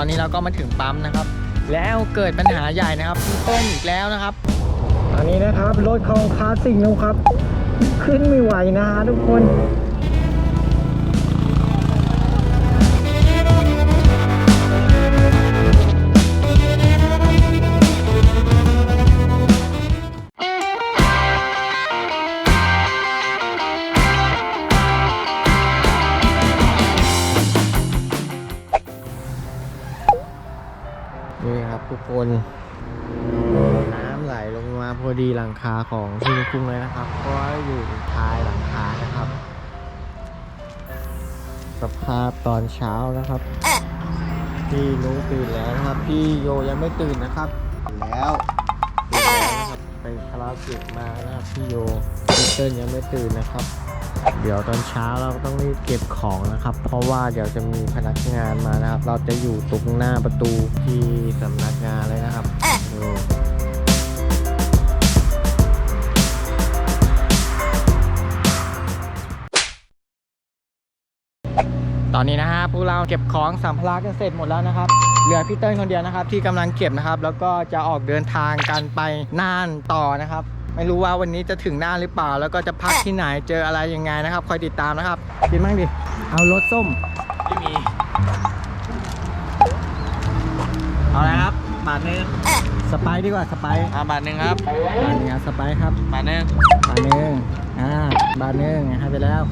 ตอนนี้เราก็มาถึงปั๊มนะครับ แล้วเกิดปัญหาใหญ่นะครับต้นอีกแล้วนะครับ ตอนนี้นะครับรถของคลาสสิกนะครับ ขึ้นไม่ไหวนะฮะทุกคน นี่ครับทุกคนน้ำไหลลงมาพอดีหลังคาของที่คุ้งเลยนะครับ ก็อยู่ท้ายหลังคานะครับ สภาพตอนเช้านะครับพี่นุตื่นแล้วนะครับ พี่โยยังไม่ตื่นนะครับแล้วตื่นแล้วนะครับไปคาราโอเกะมานะครับพี่โยพี่เติ้ลยังไม่ตื่นนะครับ เดี๋ยวตอนเช้าเราต้องรีบเก็บของนะครับ เพราะว่าเดี๋ยวจะมีพนักงานมานะครับ เราจะอยู่ตรงหน้าประตูที่สำนักงานเลยนะครับดูตอนนี้นะฮะพวกเราเก็บของสัมภาระกันเสร็จหมดแล้วนะครับ เหลือพี่เติ้ลคนเดียวนะครับ ที่กำลังเก็บนะครับ แล้วก็จะออกเดินทางกันไปน่านต่อนะครับ ไม่รู้ว่าวันนี้จะถึงน่านหรือเปล่า แล้วก็จะพักที่ไหนเจออะไรยังไงนะครับ คอยติดตามนะครับ กินบ้างดิ เอารสส้ม ไม่มี เอาอะไรครับบาทหนึงสไปซ์ดีกว่าสไปซ์อ่าบาทหนึงครับบาทหนึงครับสไปซ์ครับบาทหนึงบาทหนึ่งอ่าบาทหนึ่งให้ไปแล้ว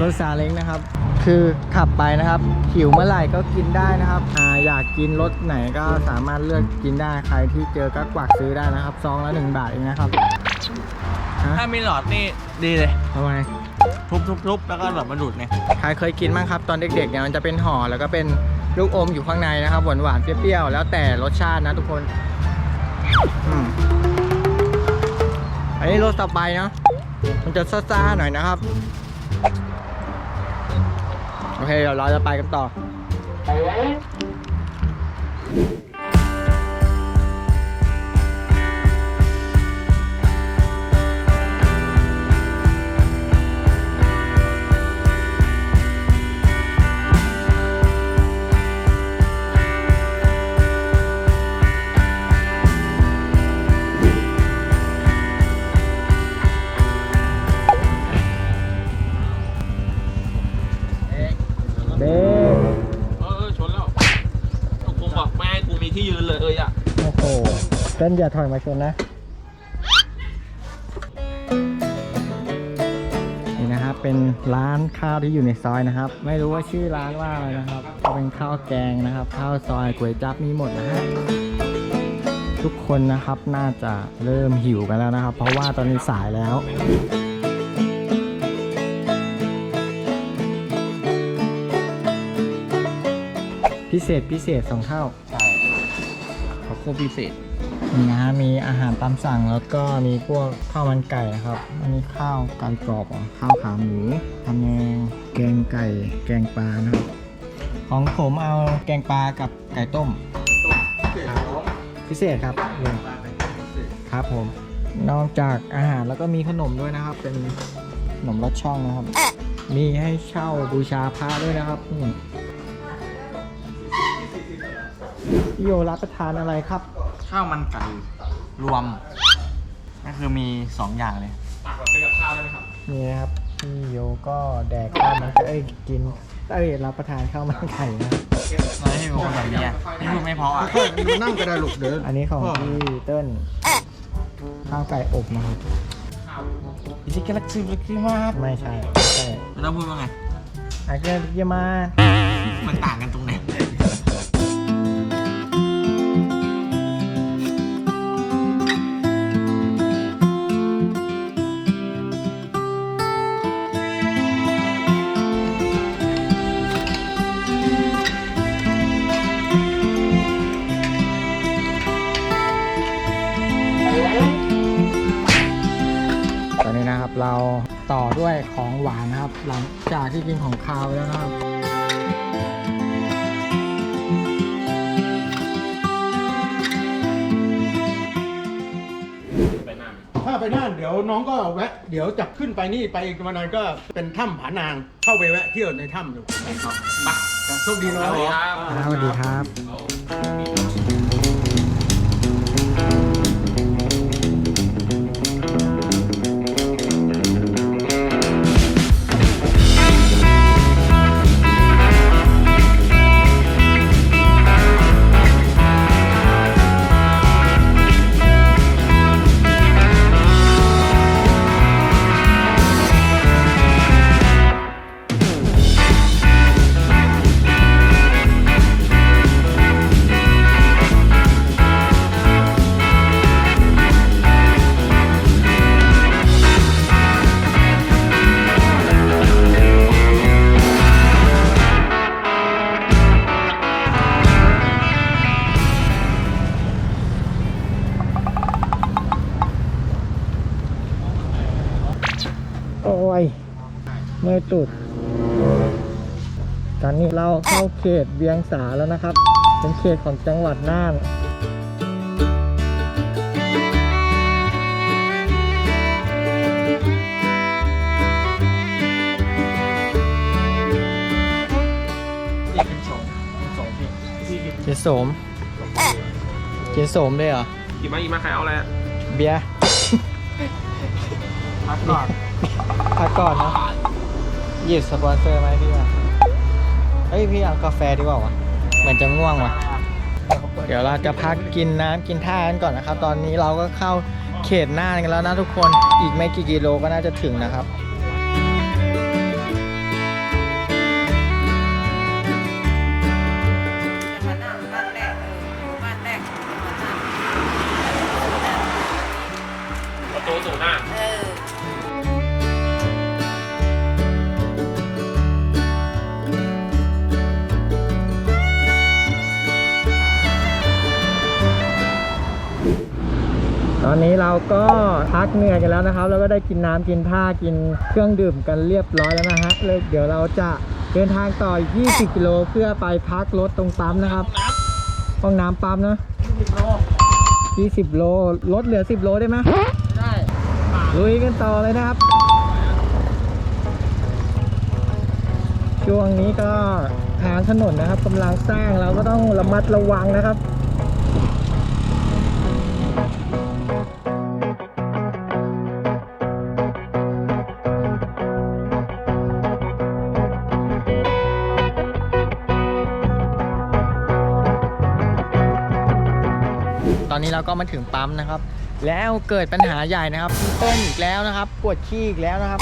รถซาเล้งนะครับ คือขับไปนะครับ หิวเมื่อไหร่ก็กินได้นะครับอ่าอยากกินรสไหนก็สามารถเลือกกินได้ใครที่เจอก็กวักซื้อได้นะครับซองละหนึ่งบาทเองนะครับฮะถ้ามีหลอดนี่ดีเลยทำไมทุบๆๆแล้วก็แบบมาดูดไงใครเคยกินบ้างครับ ตอนเด็กๆเนี่ยมันจะเป็นห่อแล้วก็เป็นลูกอมอยู่ข้างในนะครับหวานๆเปรี้ยวๆแล้วแต่รสชาตินะทุกคนอืมอันนี้รสต่อไปเนาะมันจะซ่าๆหน่อยนะครับโอ เคเดี๋ยวเราจะไปกันต่อ ที่ยืนเลยเอ้ยอะ โอ้โหเต้นอย่าถอยมาชนนะ นี่นะครับเป็นร้านข้าวที่อยู่ในซอยนะครับ ไม่รู้ว่าชื่อร้านว่าอะไรนะครับก็เป็นข้าวแกงนะครับ ข้าวซอยก๋วยจั๊บมีหมดนะฮะทุกคนนะครับน่าจะเริ่มหิวกันแล้วนะครับ เพราะว่าตอนนี้สายแล้วพิเศษพิเศษสองเท่า โคพิเศษนี่นะฮะมีอาหารตามสั่งแล้วก็มีพวกข้าวมันไก่นะครับอันนี้ข้าวไก่กรอบอะข้าวขาหมูพะแนงแกงไก่ แกงปลานะครับของผมเอาแกงปลากับไก่ต้ม พิเศษครับครับผม นอกจากอาหารแล้วก็มีขนมด้วยนะครับ เป็นขนมรสช่องนะครับ มีให้เช่าบูชาพระด้วยนะครับ พี่โยรับประทานอะไรครับ ข้าวมันไก่รวม ก็คือมีสองอย่างเลยนี่นะครับพี่โยก็แดกข้าวมันไก่เอ้ยกินเอ้ยรับประทานข้าวมันไก่นะเราให้เป็นคนแบบนี้อะที่พูดไม่เพราะอะนั่งก็ได้ลูกเดินอันนี้ของพี่เติ้ลข้าวไก่อบนะครับอิชิกาลักซึลักซึมากไม่ใช่ไม่ใช่มันต้องพูดว่าไงอาเกเยามามันต่างกันตรงไหน ของหวานนะครับ หลังจากที่กินของคาวแล้วนะครับถ้าไปน่านเดี๋ยวน้องก็แวะ เดี๋ยวจะขึ้นไปนี่ไปอีกวันนั้นก็เป็นถ้ำผานาง เข้าไปแวะเที่ยวในถ้ำดูมาโชคดีน้องสวัสดีครับโเข้าเขตเวียงสาแล้วนะครับ เป็นเขตของจังหวัดน่านพี่กินสองกินสองพี่พี่กินเจโสมเจโสมเลยเหรออีมาอีมาใครเอาอะไรอะเบียร์พักก่อนพักก่อนนะหยิบสปอนเซอร์ไหมาให้พี่อะ เฮ้ยพี่เอากาแฟดีกว่าวะเหมือนจะง่วงว่ะ เดี๋ยวเราจะพักกินน้ำกินท่ากันก่อนนะครับ ตอนนี้เราก็เข้าเขตหน้ากันแล้วนะทุกคนอีกไม่กี่กิโลก็น่าจะถึงนะครับ ก็พักเหนื่อยกันแล้วนะครับ แล้วก็ได้กินน้ำกินท่ากินเครื่องดื่มกันเรียบร้อยแล้วนะฮะเลยเดี๋ยวเราจะเดินทางต่ออีก 20 กิโลเพื่อไปพักรถตรงปั๊มนะครับห้องน้ำปั๊มนะ20โล20 โลดเหลือ 10 โลได้ไหมได้ลุยกันต่อเลยนะครับ ช่วงนี้ก็ทางถนนนะครับกำลังสร้างเราก็ต้องระมัดระวังนะครับ ตอนนี้เราก็มาถึงปั๊มนะครับ แล้วเกิดปัญหาใหญ่นะครับพี่เติ้ลอีกแล้วนะครับ ปวดขี้อีกแล้วนะครับ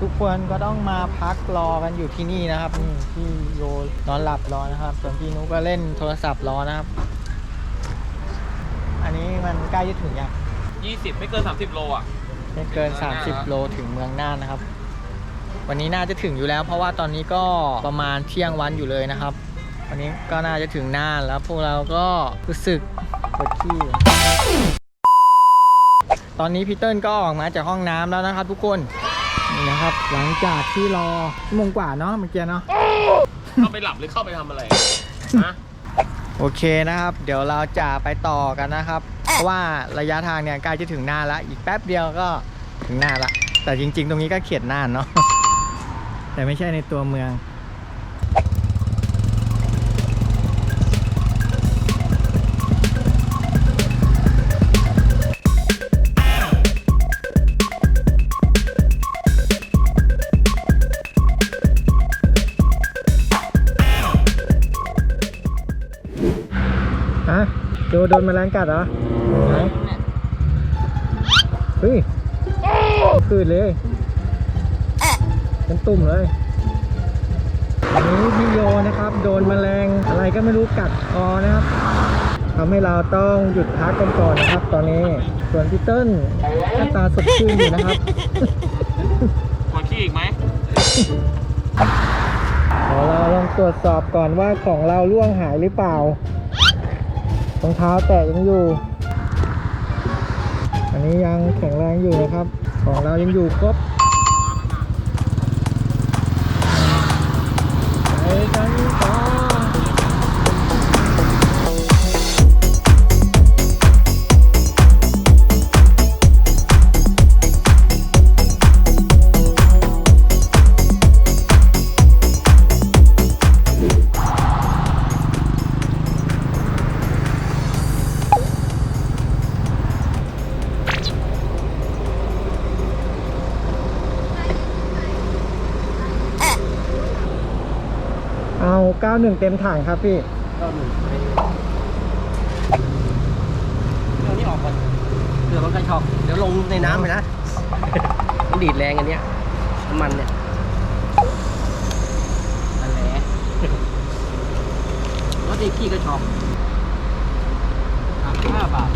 ทุกคนก็ต้องมาพักรอกันอยู่ที่นี่นะครับนี่พี่โยนอนหลับรอนะครับ ส่วนพี่นุก็เล่นโทรศัพท์รอนะครับ อันนี้มันใกล้จะถึงยัง20 ไม่เกิน 30 โลอะ ไม่เกิน 30 โลถึงเมืองน่านนะครับ วันนี้น่าจะถึงอยู่แล้ว เพราะว่าตอนนี้ก็ประมาณเที่ยงวันอยู่เลยนะครับ วันนี้ก็น่าจะถึงน่านแล้วพวกเราก็รู้สึก ปวดขี้ ตอนนี้พีเติ้ลก็ออกมาจากห้องน้ำแล้วนะครับ ทุกคนนี่นะครับ หลังจากที่รอชั่วโมงกว่าเนาะเมื่อกี้เนาะ เข้าไปหลับหรือเข้าไปทำอะไรฮะโอเคนะครับ เดี๋ยวเราจะไปต่อกันนะครับ เพราะว่าระยะทางเนี่ยใกล้จะถึงน่านละ อีกแป๊บเดียวก็ถึงน่านละ แต่จริง ๆ ตรงนี้ก็เขียนน่านเนาะ แต่ไม่ใช่ในตัวเมือง ดนโดนแมลงกัดเหรอไหนเฮ้ยคืดเลยเป็นตุ่มเลยอันนี้พี่โยนะครับ โดนแมลงอะไรก็ไม่รู้กัดคอนะครับทำให้เราต้องหยุดพักกันก่อนนะครับ ตอนนี้ส่วนพี่เติ้ลหน้าตาสดชื่นอยู่นะครับปวดขี้อีกไหมเดี๋ยวเราลองตรวจสอบก่อนว่าของเราล่วงหายหรือเปล่า รองเท้าแตะยังอยู่ อันนี้ยังแข็งแรงอยู่นะครับ ของเรายังอยู่ครบ 91 เต็มถังครับพี่เอาหนึ่งเอานี่ออกก่อนเผื่อมันกระชอกเดี๋ยวลงในน้ำไปนะมันดีดแรงอันเนี้ยน้ำมันเนี่ยนั่นแหละรถดีขี้กระชอกสามสิบห้าบาท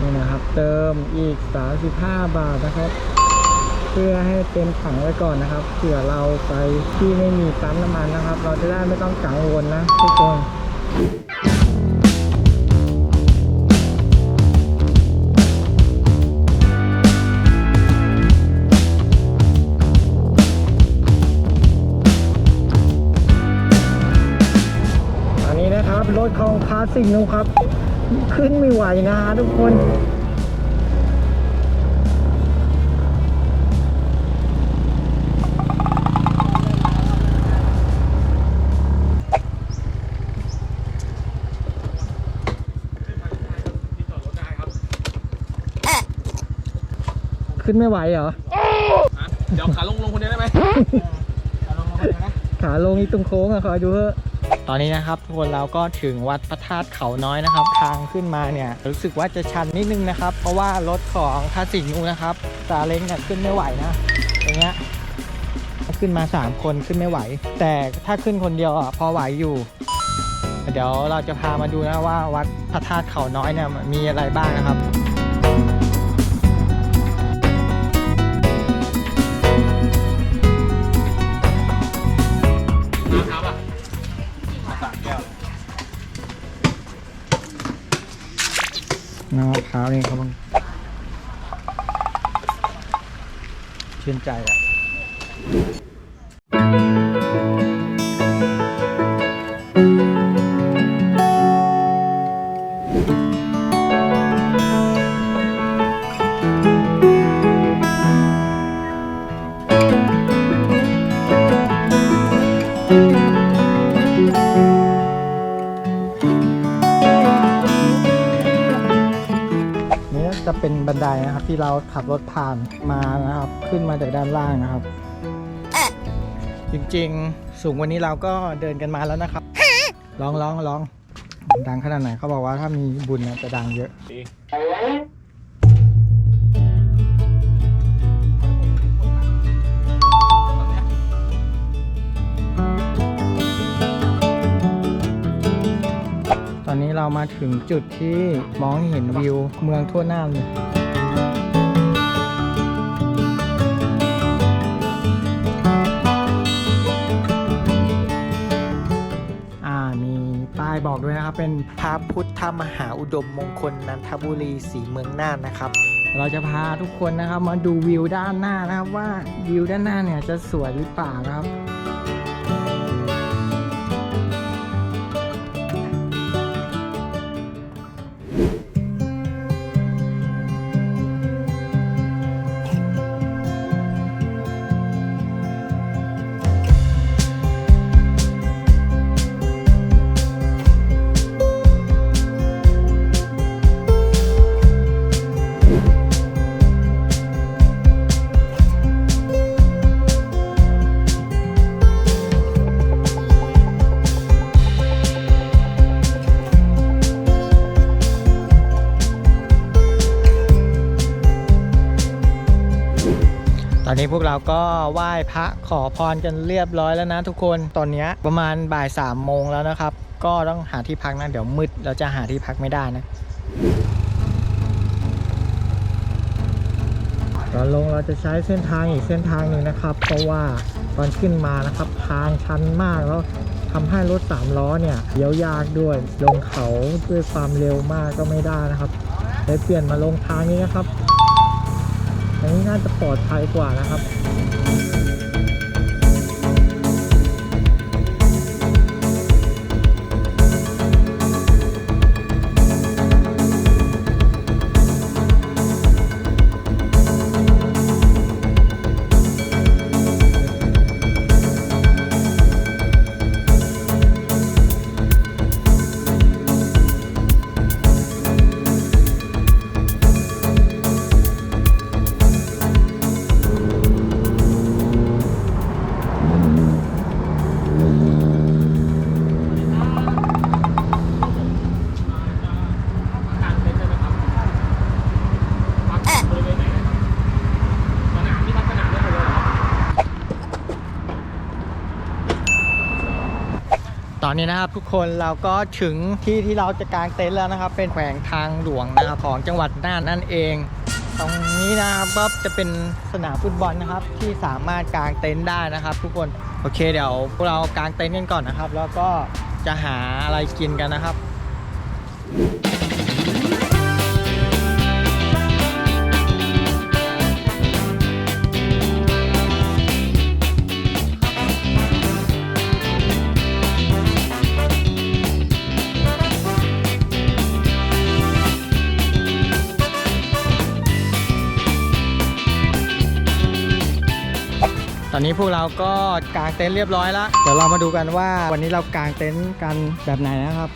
นี่นะครับ เติมอีก 35 บาทนะครับเพื่อให้เต็มถังไว้ก่อนนะครับเผื่อเราไปที่ไม่มีปั๊มน้ำมันนะครับ เราจะได้ไม่ต้องกังวลนะทุกคนอันนี้นะครับรถของคลาสสิกนูครับ ขึ้นไม่ไหวนะทุกคน ขึ้นไม่ไหวเหรอฮะเดี๋ยวขาลงลงคนเดียวได้ไหมขาลงนี่ตรงโค้งอะคอยดูเถอะตอนนี้นะครับทุกคนเราก็ถึงวัดพระธาตุเขาน้อยนะครับ ทางขึ้นมาเนี่ยรู้สึกว่าจะชันนิดนึงนะครับ เพราะว่ารถของคาสินูนะครับซาเล้งเนี่ยขึ้นไม่ไหวนะอย่างเงี้ยขึ้นมา 3 คนขึ้นไม่ไหว แต่ถ้าขึ้นคนเดียวอะพอไหวอยู่ เดี๋ยวเราจะพามาดูนะว่าวัดพระธาตุเขาน้อยเนี่ยมีอะไรบ้างนะครับนะครับ เช้านี่เขาบังชื่นใจอะ ที่เราขับรถผ่านมานะครับ ขึ้นมาจากด้านล่างนะครับ จริงๆ สูงวันนี้เราก็เดินกันมาแล้วนะครับลองลองลองดังขนาดไหนเขาบอกว่าถ้ามีบุญนะจะดังเยอะตอนนี้เรามาถึงจุดที่มองเห็นวิวเมืองทั่วหน้าเลย บอกด้วยนะครับ เป็นพระพุทธมหาอุดมมงคลนันทบุรีสีเมืองน่านนะครับ เราจะพาทุกคนนะครับมาดูวิวด้านหน้านะครับว่าวิวด้านหน้าเนี่ยจะสวยหรือเปล่านะครับ อนนี้พวกเราก็ไหว้พระขอพรกันเรียบร้อยแล้วนะทุกคน ตอนนี้ประมาณบ่ายสามโมงแล้วนะครับ ก็ต้องหาที่พักนะเดี๋ยวมืดเราจะหาที่พักไม่ได้นะตอนลงเราจะใช้เส้นทางอีกเส้นทางหนึ่งนะครับ เพราะว่าตอนขึ้นมานะครับทางชันมากแล้วทำให้รถสามล้อเนี่ยเลี้ยวยากด้วย ลงเขาด้วยความเร็วมากก็ไม่ได้นะครับเลยเปลี่ยนมาลงทางนี้นะครับ นนี้น่าจะปลอดภัยกว่านะครับ ตอนนี้นะครับทุกคนเราก็ถึงที่ที่เราจะกางเต็นท์แล้วนะครับ เป็นแขวงทางหลวงนะครับของจังหวัดน่านนั่นเอง ตรงนี้นะครับก็จะเป็นสนามฟุตบอลนะครับ ที่สามารถกางเต็นท์ได้นะครับ ทุกคนโอเคเดี๋ยวพวกเรากางเต็นท์กันก่อนนะครับ แล้วก็จะหาอะไรกินกันนะครับ อนนี้พวกเราก็กางเต็นท์เรียบร้อยแล้วเดี๋ยวเรามาดูกันว่าวันนี้เรากางเต็นท์กันแบบไหนนะครับ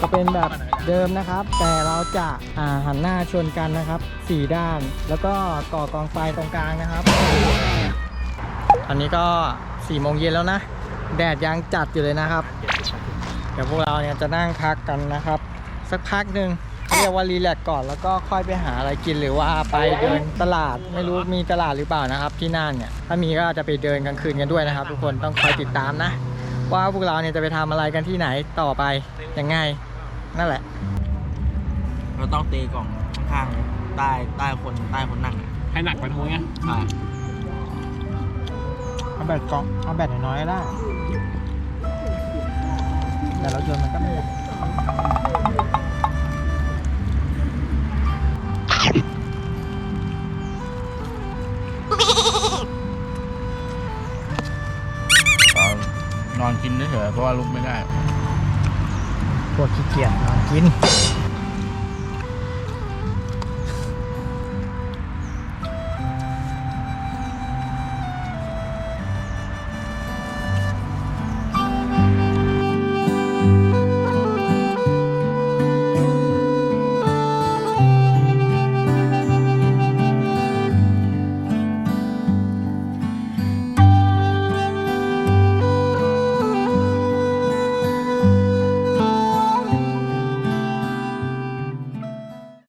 ก็เป็นแบบเดิมนะครับ แต่เราจะาหันหน้าชนกันนะครับสี่ด้าน แล้วก็ก่อกองไฟตรงกลางนะครับตอนนี้ก็4ี่โมงเย็นแล้วนะ แดดยังจัดอยู่เลยนะครับ เดี๋ยวพวกเราเนี่ยจะนั่งพักกันนะครับ สักพักหนึ่ง เรียกว่ารีแลกซ์ก่อนแล้วก็ค่อยไปหาอะไรกินหรือว่าไปเดินตลาดไม่รู้มีตลาดหรือเปล่านะครับ ที่น่านเนี่ยถ้ามีก็จะไปเดินกลางคืนกันด้วยนะครับ ทุกคนต้องคอยติดตามนะ ว่าพวกเราเนี่ยจะไปทำอะไรกันที่ไหนต่อไปยังไงนั่นแหละ เราต้องตีกล่องข้างๆใต้ใต้คนใต้คนนั่งอะให้หนักไปทั้งหมดไงใช่เอาแบตกล่องเอาแบตน้อยๆได้แต่รถยนต์มันก็ไม่ให เฉยเพราะว่าลุกไม่ได้ พวกขี้เกียจนอนกิน